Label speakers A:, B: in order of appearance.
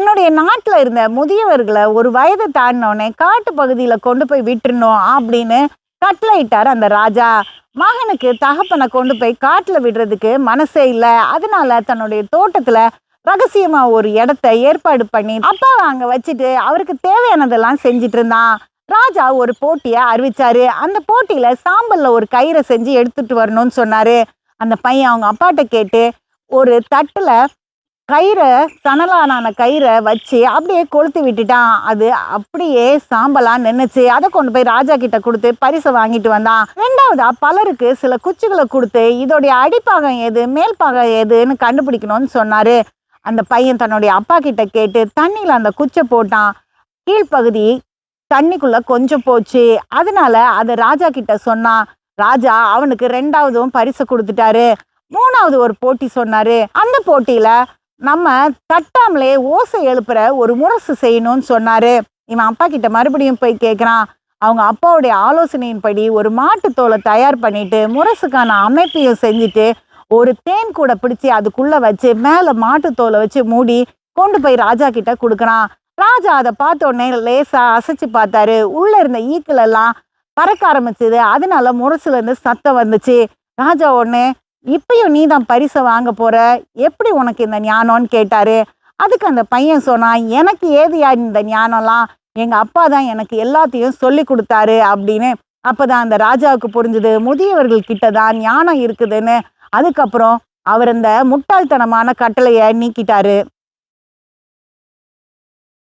A: தன்னுடைய நாட்டில் இருந்த முதியவர்களை ஒரு வயதை தாண்டினோடனே காட்டு பகுதியில் கொண்டு போய் விட்டுருணும் அப்படின்னு கட்டளையிட்டார் அந்த ராஜா. மகனுக்கு தகப்பனை கொண்டு போய் காட்டில் விடுறதுக்கு மனசே இல்லை. அதனால தன்னுடைய தோட்டத்தில் ரகசியமாக ஒரு இடத்த ஏற்பாடு பண்ணி அப்பாவை அங்கே வச்சுட்டு அவருக்கு தேவையானதெல்லாம் செஞ்சுட்டு இருந்தான். ராஜா ஒரு போட்டியை அறிவிச்சாரு. அந்த போட்டியில் சாம்பலில் ஒரு கயிறை செஞ்சு எடுத்துட்டு வரணும்னு சொன்னார். அந்த பையன் அவங்க அப்பாட்ட கேட்டு ஒரு தட்டில் கயிறை சணலான கயிறை வச்சு அப்படியே கொளுத்தி விட்டுட்டான். அது அப்படியே சாம்பலா நின்றுச்சு அதை கொண்டு போய் ராஜா கிட்ட கொடுத்து பரிசை வாங்கிட்டு வந்தான். ரெண்டாவதா பலருக்கு சில குச்சிகளை கொடுத்து இதோடைய அடிப்பாகம் எது? மேல் பாகம் எதுன்னு கண்டுபிடிக்கணும்னு சொன்னாரு. அந்த பையன் தன்னுடைய அப்பா கிட்ட கேட்டு தண்ணியில் அந்த குச்சை போட்டான். கீழ்ப்பகுதி தண்ணிக்குள்ள கொஞ்சம் போச்சு. அதனால அதை ராஜா கிட்ட சொன்னான். ராஜா அவனுக்கு ரெண்டாவதும் பரிசு கொடுத்துட்டாரு. மூணாவது ஒரு போட்டி சொன்னாரு. அந்த போட்டியில நம்ம தட்டாமலே ஓசை எழுப்புற ஒரு முரசு செய்யணும்னு சொன்னாரு. இவன் அப்பா கிட்ட மறுபடியும் போய் கேட்குறான் அவங்க அப்பாவுடைய ஆலோசனையின்படி ஒரு மாட்டுத்தோலை தயார் பண்ணிட்டு முரசுக்கான அமைப்பையும் செஞ்சுட்டு ஒரு தேன் கூட பிடிச்சி அதுக்குள்ளே வச்சு மேலே மாட்டுத்தோலை வச்சு மூடி கொண்டு போய் ராஜா கிட்ட கொடுக்குறான். ராஜா அதை பார்த்த உடனே அசைச்சு பார்த்தாரு. உள்ளே இருந்த ஈக்கள் பறக்க ஆரம்பிச்சது. அதனால முரசுலேருந்து சத்தம் வந்துச்சு. ராஜா உடனே இப்பயும் நீ தான் பரிசை வாங்க போற? எப்படி உனக்கு இந்த ஞானம்னு கேட்டாரு? அதுக்கு அந்த பையன் சொன்னான் எனக்கு ஏதுயா இந்த ஞானம்லாம்? எங்க அப்பா தான் எனக்கு எல்லாத்தையும் சொல்லி கொடுத்தாரு அப்படின்னு. அப்பதான் அந்த ராஜாவுக்கு புரிஞ்சுது முதியவர்கள் கிட்ட தான் ஞானம் இருக்குதுன்னு. அதுக்கப்புறம் அவர் இந்த முட்டாள்தனமான கட்டளையை நீக்கிட்டாரு.